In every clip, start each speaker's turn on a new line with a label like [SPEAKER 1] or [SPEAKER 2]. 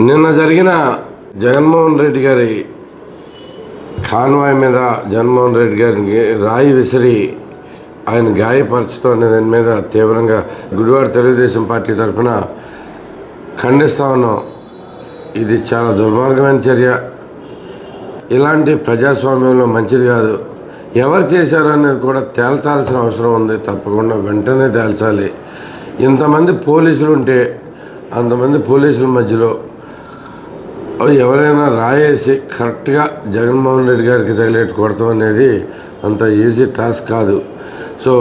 [SPEAKER 1] నిన్న జరిగిన జగన్మోహన్ రెడ్డి గారి కాన్వాయ్ మీద జగన్మోహన్ రెడ్డి గారిని రాయి విసిరి ఆయన గాయపరచడం అనే దాని మీద తీవ్రంగా గుడివాడ తెలుగుదేశం పార్టీ తరఫున ఖండిస్తా ఉన్నాం. ఇది చాలా దుర్మార్గమైన చర్య. ఇలాంటి ప్రజాస్వామ్యంలో మంచిది కాదు. ఎవరు చేశారనేది కూడా తేల్చాల్సిన అవసరం ఉంది. తప్పకుండా వెంటనే తేల్చాలి. ఇంతమంది పోలీసులు ఉంటే అంతమంది పోలీసుల మధ్యలో ఎవరైనా రాయేసి కరెక్ట్గా జగన్మోహన్ రెడ్డి గారికి తగిలేట్టు కొడతాం అనేది అంత ఈజీ టాస్క్ కాదు. సో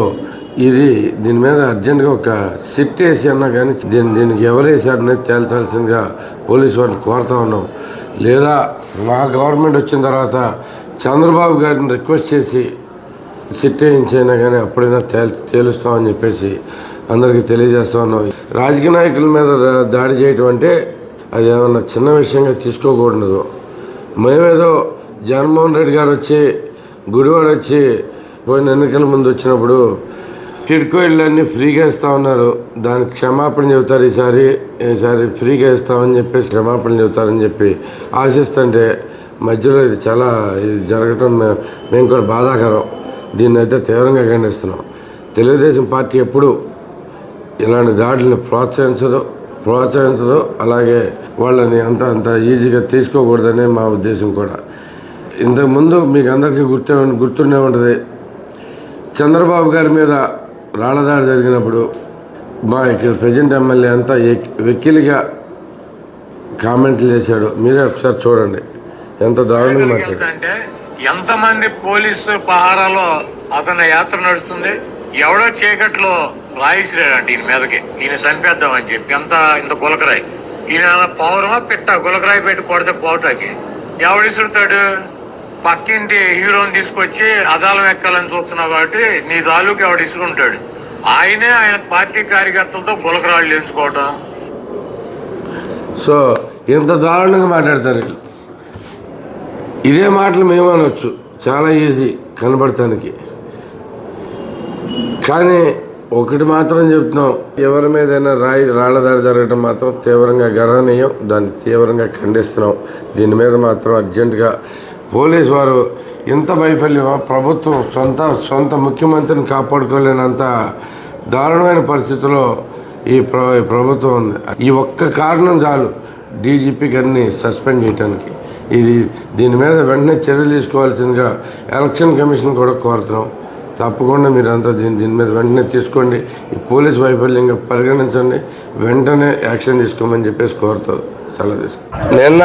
[SPEAKER 1] ఇది దీని మీద అర్జెంటుగా ఒక సిట్ వేసి అన్నా కానీ దీని దీనికి ఎవరు వేసారనేది తేల్చాల్సిందిగా పోలీసు వారిని కోరుతా ఉన్నాం. లేదా మా గవర్నమెంట్ వచ్చిన తర్వాత చంద్రబాబు గారిని రిక్వెస్ట్ చేసి సిట్ వేయించైనా కానీ అప్పుడైనా తేల్ తేలుస్తామని చెప్పేసి అందరికీ తెలియజేస్తా ఉన్నాం. రాజకీయ నాయకుల మీద దాడి చేయటం అంటే అది ఏమన్నా చిన్న విషయంగా తీసుకోకూడదు. మేమేదో జగన్మోహన్ రెడ్డి గారు వచ్చి గుడివాడ వచ్చి పోయిన ఎన్నికల ముందు వచ్చినప్పుడు టిడ్కో ఇళ్ళన్నీ ఫ్రీగా ఇస్తా ఉన్నారు. దానికి క్షమాపణ చెబుతారు ఈసారి ఈసారి ఫ్రీగా ఇస్తామని చెప్పి క్షమాపణ చెబుతారని చెప్పి ఆశిస్తుంటే మధ్యలో ఇది చాలా ఇది జరగటం మేము కూడా బాధాకరం. దీన్ని అయితే తీవ్రంగా ఖండిస్తున్నాం. తెలుగుదేశం పార్టీ ఎప్పుడు ఇలాంటి దాడులను ప్రోత్సహించదు. ప్రోత్సహించదు. అలాగే వాళ్ళని అంత అంత ఈజీగా తీసుకోకూడదనే మా ఉద్దేశం కూడా. ఇంతకుముందు మీకు అందరికీ గుర్తు గుర్తుండే ఉంటుంది. చంద్రబాబు గారి మీద రాళ్ళదాడి జరిగినప్పుడు మా ఇక్కడ ప్రజెంట్ ఎమ్మెల్యే అంతా వెక్కిలిగా కామెంట్లు చేశాడు. మీరే ఒకసారి చూడండి. ఎంత దారుణంగా మాట్లాడు
[SPEAKER 2] అంటే ఎంతమంది పోలీసు పహారాలో అతని యాత్ర నడుస్తుంది? ఎవడో చీకట్లో రాయిసిరాడంట ఈయన మీదకి. ఈయన చంపేద్దామని చెప్పి. ఎంత ఇంత గులకరాయి. ఈయన పౌరమా పిట్ట? గులకరాయి పెట్టి కొడితే ఎవడు ఎవడిసుడతాడు పక్కింటి హీరోని తీసుకొచ్చి అదాలం ఎక్కాలని చూస్తున్నావు కాబట్టి నీ తాలూకు ఎవడు ఇసుకుంటాడు ఆయనే ఆయన పార్టీ కార్యకర్తలతో గులకరాళ్ళు ఎంచుకోవటం
[SPEAKER 1] సో ఇంత దారుణంగా మాట్లాడతారు వీళ్ళు. ఇదే మాటలు మేము అనొచ్చు చాలా ఈజీ కనబడటానికి. కానీ ఒకటి మాత్రం చెప్తున్నాం. ఎవరి మీదైనా రాయి రాళ్ళ దాడి జరగడం మాత్రం తీవ్రంగా గర్వనీయం. దాన్ని తీవ్రంగా ఖండిస్తున్నాం. దీని మీద మాత్రం అర్జెంటుగా పోలీసు వారు ఇంత వైఫల్యమా? ప్రభుత్వం సొంత సొంత ముఖ్యమంత్రిని కాపాడుకోలేనంత దారుణమైన పరిస్థితిలో ఈ ప్ర ఈ ప్రభుత్వం ఉంది. ఈ ఒక్క కారణం చాలు డీజీపీ గారిని సస్పెండ్ చేయడానికి ఇది దీని మీద వెంటనే చర్యలు తీసుకోవాల్సిందిగా ఎలక్షన్ కమిషన్ కూడా కోరుతున్నాం. తప్పకుండా మీరంతా దీని దీని మీద వెంటనే తీసుకోండి. ఈ పోలీస్ వైఫల్యంగా పరిగణించండి. వెంటనే యాక్షన్ తీసుకోమని చెప్పేసి కోరుతారు. సెలవు నిన్న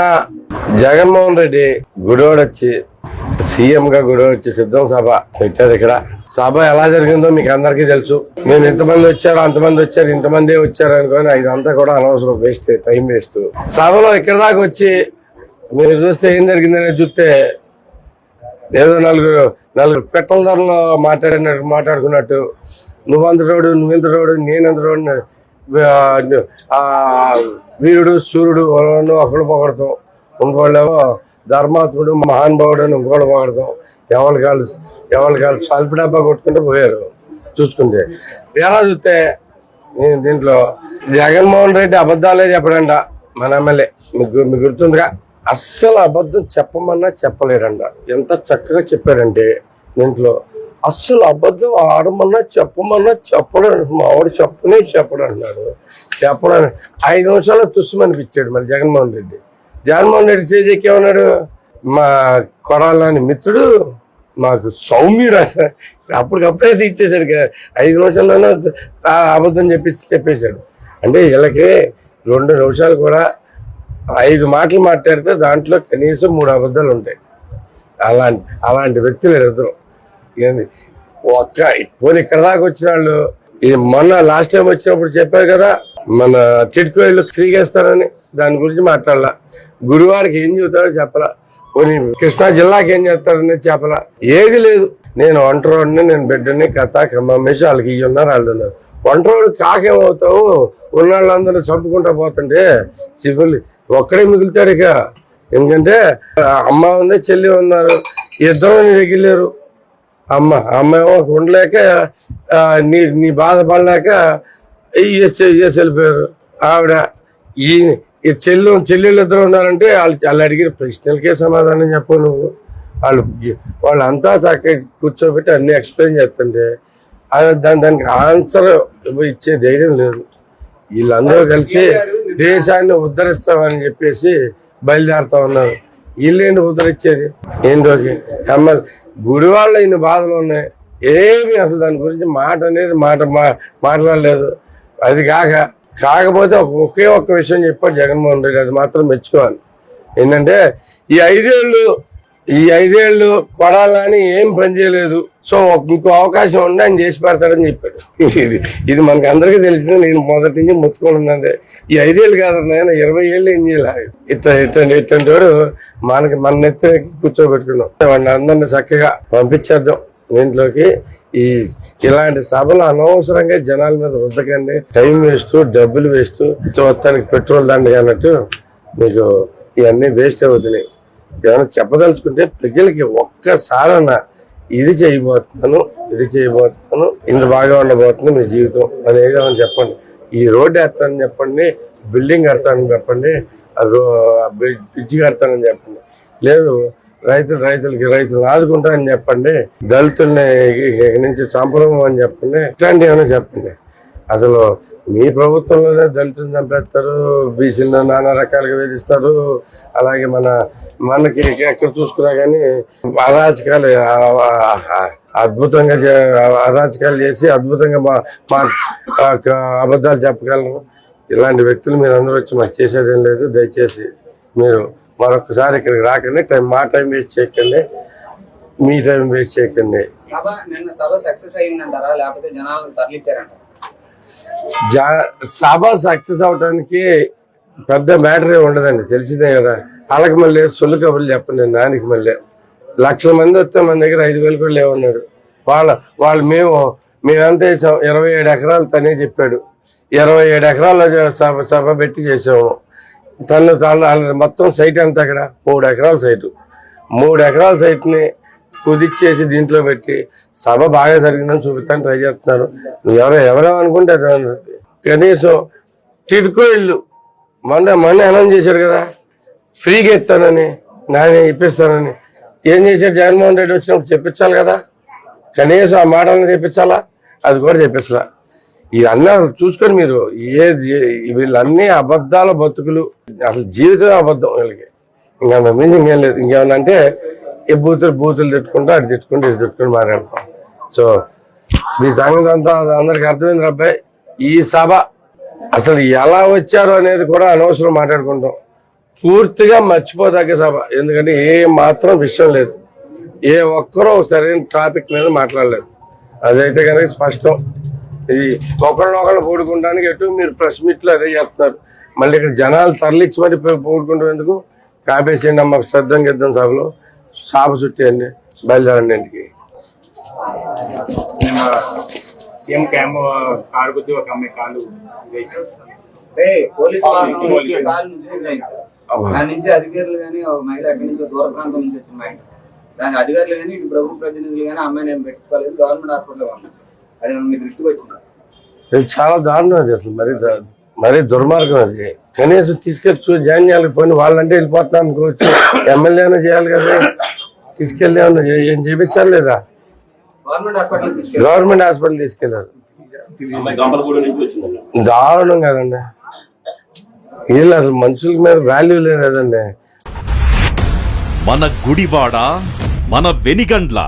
[SPEAKER 1] జగన్మోహన్ రెడ్డి గుడోడొచ్చి వచ్చి సీఎం గా వచ్చి సిద్ధం సభ పెట్టారు ఇక్కడ. సభ ఎలా జరిగిందో మీకు అందరికీ తెలుసు. మేము ఎంతమంది వచ్చారో అంతమంది వచ్చారు ఇంతమంది వచ్చారు అనుకోని ఇదంతా కూడా అనవసరం వేస్ట్ టైం వేస్ట్ సభలో ఇక్కడ దాకా వచ్చి మీరు చూస్తే ఏం జరిగిందనేది చూస్తే ఏదో నలుగురు నలుగురు పెట్టల ధరలో మాట్లాడినట్టు మాట్లాడుకున్నట్టు. నువ్వు అంత రోడ్డు నువ్వు ఇంత రోడ్డు నేను ఎంత రోడ్డు వీరుడు సూర్యుడు ఒకడు ఒకళ్ళు పొగడతాం. ఇంకోళ్ళేమో ధర్మాత్ముడు మహానుభావుడు అని ఇంకోళ్ళు పొగడతాం. ఎవరికి వాళ్ళు ఎవరికి వాళ్ళు సల్పి డబ్బా కొట్టుకుంటూ పోయారు. చూసుకుంటే. ఎలా చూస్తే నేను దీంట్లో జగన్మోహన్ రెడ్డి అబద్ధాలే చెప్పడంట మన ఎమ్మెల్యే. మీకు మీకు గుర్తుందిగా? అస్సలు అబద్ధం చెప్పమన్నా చెప్పలేడంట ఎంత చక్కగా చెప్పారంటే దీంట్లో అస్సలు అబద్ధం ఆడమన్నా చెప్పమన్నా చెప్పడం మా ఆవిడ చెప్పనే చెప్పడం అన్నాడు చెప్పడం ఐదు నిమిషాల్లో తుస్సుమనిపించాడు మరి జగన్మోహన్ రెడ్డి. జగన్మోహన్ రెడ్డి చేజేకి ఏమన్నాడు? మా కొడాలని మిత్రుడు మాకు సౌమ్యుడు అప్పటికప్పుడే తీర్చేశాడు ఐదు నిమిషాల్లోనే అబద్ధం చెప్పి చెప్పేశాడు. అంటే వీళ్ళకి రెండు నిమిషాలు కూడా ఐదు మాటలు మాట్లాడితే దాంట్లో కనీసం మూడు అబద్ధాలు ఉంటాయి. అలాంటి అలాంటి వ్యక్తులు ఇద్దరు. ఏంది? ఒక్క పోనీ ఇక్కడ దాకా వచ్చిన వాళ్ళు మొన్న లాస్ట్ టైం వచ్చినప్పుడు చెప్పారు కదా మన టిట్కో ఇల్లు ఫ్రీగా ఇస్తారని దాని గురించి మాట్లాడాల. గురువారికి ఏం చెబుతారో చెప్పలా. పోనీ కృష్ణా జిల్లాకి ఏం చేస్తారని చెప్పలా. ఏది లేదు. నేను ఒంటరోడిని నేను బిడ్డని కథ కమ్మేసి వాళ్ళకి ఇవి ఉన్నారు వాళ్ళు ఉన్నారు. ఒంటరోడు కాకేమవుతావు? ఉన్న వాళ్ళందరూ చంపుకుంటా పోతుంటే సివిల్ ఒక్కడే మిగులుతాడు ఇక. ఎందుకంటే అమ్మ ఉంది చెల్లి ఉన్నారు ఇద్దరు ఎగిలేరు అమ్మ అమ్మ ఏమో ఉండలేక నీ నీ బాధపడలేక వేసి వెళ్ళిపోయారు. ఆవిడ ఈ ఈ చెల్లు చెల్లెళ్ళు ఇద్దరు ఉన్నారంటే వాళ్ళు వాళ్ళు అడిగిన ప్రశ్నలకే సమాధానం చెప్పు నువ్వు. వాళ్ళు వాళ్ళంతా చక్కగా కూర్చోబెట్టి అన్ని ఎక్స్ప్లెయిన్ చేస్తుంటే దాని దానికి ఆన్సర్ ఇచ్చే ధైర్యం లేదు. వీళ్ళందరూ కలిసి దేశాన్ని ఉద్ధరిస్తామని చెప్పేసి బయలుదేరుతా ఉన్నారు. వీళ్ళేంటి ఉద్ధరించేది? ఏంటోకి గుడి వాళ్ళ ఇన్ని బాధలు ఉన్నాయి. ఏమి అసలు దాని గురించి మాట అనేది మాట మా- మాట్లాడలేదు. అది కాక కాకపోతే ఒకే ఒక్క విషయం చెప్పాడు జగన్మోహన్ రెడ్డి. అది మాత్రం మెచ్చుకోవాలి. ఏంటంటే ఈ ఐదేళ్ళు ఈ ఐదేళ్ళు కొడాలని ఏం పని చేయలేదు. సో ఇంకో అవకాశం ఉండి ఆయన చేసి పెడతాడని చెప్పాడు. ఇది ఇది మనకి అందరికీ తెలిసిందే. నేను మొదటి నుంచి ముత్తుకుంటుందంటే ఈ ఐదేళ్ళు కాదు నేను ఇరవై ఏళ్ళు ఏం చేయాలి? ఇట్లా ఇట్లా ఇట్లాంటి వాడు మనకి మన నెత్తి కూర్చోబెట్టుకున్నాం. వాడిని అందరిని చక్కగా పంపించేద్దాం. దీంట్లోకి ఈ ఇలాంటి సభలు అనవసరంగా జనాల మీద వద్దకండి. టైం వేస్ట్ డబ్బులు వేస్ట్. మొత్తానికి పెట్రోల్ దండగా అన్నట్టు మీకు ఇవన్నీ వేస్ట్ అవుతున్నాయి. ఏమైనా చెప్పదలుచుకుంటే ప్రజలకి ఒక్కసారన్నా ఇది చేయబోతున్నాను ఇది చేయబోతున్నాను ఇంత బాగా ఉండబోతుంది మీ జీవితం అని ఏదైనా చెప్పండి. ఈ రోడ్డు వేస్తానని చెప్పండి బిల్డింగ్ కడతానని చెప్పండి రో- బ్రిడ్జ్ బ్రిడ్జ్ కడతానని చెప్పండి. లేదు రైతులు రైతులకి రైతులు ఆదుకుంటానని చెప్పండి దళితుల్ని నుంచి సంప్రమం అని చెప్పండి ఇట్లాంటివి ఏమైనా చెప్పండి. అసలు మీ ప్రభుత్వంలోనే దళితులు చంపేస్తారు బీసీలను నానా రకాలుగా వేధిస్తారు. అలాగే మన మనకి ఎక్కడ చూసుకున్నా కానీ అరాచకాలు అద్భుతంగా అరాచకాలు చేసి అద్భుతంగా మా మా అబద్ధాలు చెప్పగలను. ఇలాంటి వ్యక్తులు మీరు అందరూ వచ్చి మాకు చేసేదేం లేదు. దయచేసి మీరు మరొకసారి ఇక్కడికి రాకండి. టైం మా టైం వేస్ట్ చేయకండి. మీ టైం వేస్ట్ చేయకండి.
[SPEAKER 3] సభ నిన్న సభ సక్సెస్ అయిందంటారా? లేకపోతే జనాలను తరలించారంట
[SPEAKER 1] జా సభ సక్సెస్ అవడానికి పెద్ద మ్యాటరే ఉండదండి. తెలిసిందే కదా. వాళ్ళకి మళ్ళీ సొల్లు కబుర్లు చెప్పండి నానికి మళ్ళీ. లక్షల మంది వస్తే మన దగ్గర ఐదు వేలు కూడా లేవన్నాడు. వాళ్ళ వాళ్ళు మేము మేమంతా వేసాం ఇరవై ఏడు ఎకరాలు తనే చెప్పాడు. ఇరవై ఏడు ఎకరాలు సభ సభ పెట్టి చేసాము. తను తాను వాళ్ళ మొత్తం సైట్ ఎంత అక్కడ? మూడు ఎకరాల సైటు. మూడు ఎకరాల సైట్ని కుదిచ్చేసి దీంట్లో పెట్టి సభ బాగా జరిగిందని చూపిస్తాను ట్రై చేస్తున్నారు ఎవరు ఎవరో అనుకుంటే కనీసం టిడ్కో ఇల్లు. మొన్న మొన్న అనౌన్స్ చేశారు కదా. ఫ్రీగా ఇస్తానని నానే ఇప్పిస్తానని. ఏం చేశారు? జగన్మోహన్ రెడ్డి వచ్చినప్పుడు చెప్పించాలి కదా. కనీసం ఆ మాటలను చెప్పించాలా అది కూడా చెప్పించలా ఇవన్నీ అసలు చూసుకొని మీరు. ఏది వీళ్ళన్నీ అబద్ధాల బతుకులు. అసలు జీవితమే అబద్ధం వీళ్ళకి. ఇంకా మించి ఇంకేం లేదు. ఇంకేమన్నా అంటే ఈ బూతులు బూతులు తిట్టుకుంటూ అటు తిట్టుకుంటూ ఇది తిట్టుకుంటూ మాట్లాడతాం సో మీ సంగతి అంతా అందరికి అర్థమైంది అబ్బాయి ఈ సభ అసలు ఎలా వచ్చారు అనేది కూడా అనవసరం మాట్లాడుకుంటాం. పూర్తిగా మర్చిపోదగ్గ సభ. ఎందుకంటే ఏ మాత్రం విషయం లేదు. ఏ ఒక్కరూ సరైన టాపిక్ మీద మాట్లాడలేదు. అదైతే కనుక స్పష్టం. ఇది ఒకరినొకరు పూడుకుంటానికి ఎటు మీరు ప్రెస్ మీట్లు అదే చేస్తున్నారు మళ్ళీ ఇక్కడ జనాలు తరలిచ్చి మరి పూడుకుంటేందుకు కాపేసేయండి అమ్మ శ్రద్ధం గిద్దం సభలో. సాప చుట్టేయండి. బయలుదేరండి ఇంటికి.
[SPEAKER 4] నిన్న సీఎం క్యాంప్ కారు గుద్ది ఒక అమ్మాయి కాలు.
[SPEAKER 3] దాని నుంచి అధికారులు కానీ ఒక మహిళ ఎక్కడి నుంచో దూర ప్రాంతం నుంచి వచ్చిన మహిళ. దాని అధికారులు కానీ ఇటు ప్రభుత్వ ప్రతినిధులు కానీ అమ్మాయిని ఏం పెట్టుకోలేదు. గవర్నమెంట్ హాస్పిటల్లో ఉన్నాం అది మీ దృష్టికి వచ్చింది.
[SPEAKER 1] ఇది చాలా దారుణం అది అసలు. మరి మరీ దుర్మార్గం అది. కనీసం తీసుకెళ్ళి చూ జాయిన్ చేయాలి. పోయిన వాళ్ళంటే వెళ్ళిపోతున్నాం అనుకోవచ్చు. ఎమ్మెల్యేనా చేయాలి కదా. తీసుకెళ్ళి ఏమన్నా ఏం చేయించాలి లేదా?
[SPEAKER 3] గవర్నమెంట్ హాస్పిటల్ తీసుకెళ్ళి
[SPEAKER 1] గవర్నమెంట్ హాస్పిటల్ తీసుకెళ్ళారు దారుణం కదండి. వీళ్ళు అసలు మనుషుల మీద వాల్యూ లేదు కదండి
[SPEAKER 5] మన గుడివాడ మన వెనిగండ్ల.